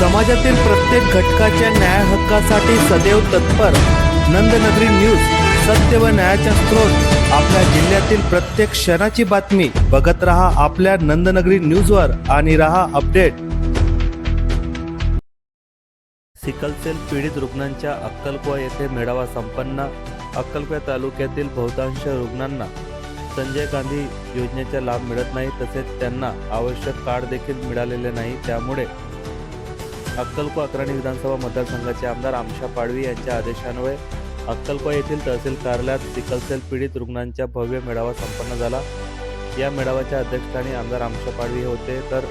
समाजातील प्रत्येक घटकाच्या न्याय हक्कासाठी सदैव तत्पर. नंदनगरी न्यूज सत्य व न्यायाचा स्रोत. आपल्या जिल्ह्यातील प्रत्येक क्षणाची बातमी. बघत रहा आपल्या नंदनगरी न्यूजवर आणि रहा अपडेट. सिकलसेल पीडित रुग्णांच्या अक्कलकुवा येथे मेळावा संपन्न. अक्कलकोवा तालुक्यातील बहुतांश रुग्णांना संजय गांधी योजनेचा लाभ मिळत नाही तसेच त्यांना आवश्यक कार्ड देखील मिळालेले नाही त्यामुळे अक्कलको अक्राणी विधानसभा मतदारसंघाचे आमदार आमशा पाडवी यांच्या आदेशान्वये अक्कलको येथील तहसील कार्यालयात सिकलसेल पीडित रुग्णांचा भव्य मेळावा संपन्न झाला. या मेळाव्याच्या अध्यक्षस्थानी आमदार आमशा पाडवी हे होते. तर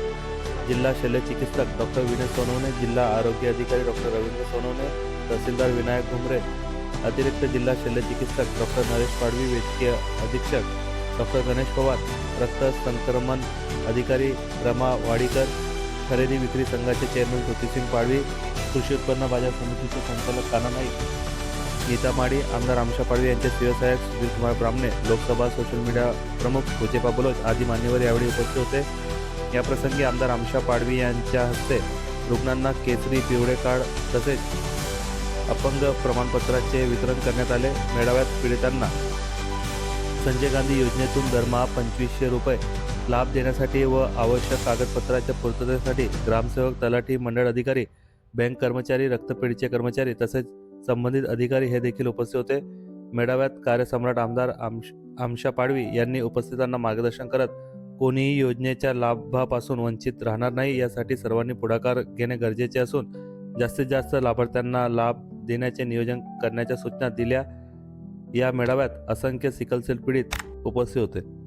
जिल्हा शल्य चिकित्सक डॉक्टर विनय सोनवणे जिल्हा आरोग्य अधिकारी डॉक्टर रवींद्र सोनवणे तहसीलदार विनायक घुमरे अतिरिक्त जिल्हा शल्य चिकित्सक डॉक्टर नरेश पाडवी वैद्यकीय अधीक्षक डॉक्टर गणेश पवार रक्त संक्रमण अधिकारी रमा वाडीकर खरेदी विक्री संघाचे चेअरमन ज्योतिसिंग पाडवी कृषी उत्पन्न बाजार समितीचे संचालक काना नाईक नीता माडी आमदार आमशा पाडवी यांचे शिवसहाय्यक सुधीरकुमार ब्राह्मणे लोकसभा सोशल मीडिया प्रमुख भुजेपा बलोच आदी मान्यवर यावेळी उपस्थित होते. याप्रसंगी आमदार आमशा पाडवी यांच्या हस्ते रुग्णांना केसरी पिवळे कार्ड तसेच अपंग प्रमाणपत्राचे वितरण करण्यात आले. मेळाव्यात पीडितांना संजय गांधी योजनेतून दरमहा पंचवीसशे रुपये लाभ देण्यासाठी व आवश्यक कागदपत्राच्या पूर्ततेसाठी ग्रामसेवक तलाठी मंडळ अधिकारी बँक कर्मचारी रक्तपेढीचे कर्मचारी तसेच संबंधित अधिकारी हे देखील उपस्थित होते. मेळाव्यात कार्यसम्राट आमदार आमश आमशा पाडवी यांनी उपस्थितांना मार्गदर्शन करत कोणीही योजनेच्या लाभापासून वंचित राहणार नाही यासाठी सर्वांनी पुढाकार घेणे गरजेचे असून जास्तीत जास्त लाभार्थ्यांना लाभ देण्याचे नियोजन करण्याच्या सूचना दिल्या. या मेळाव्यात असंख्य सिकलसेल पीडित उपस्थित होते.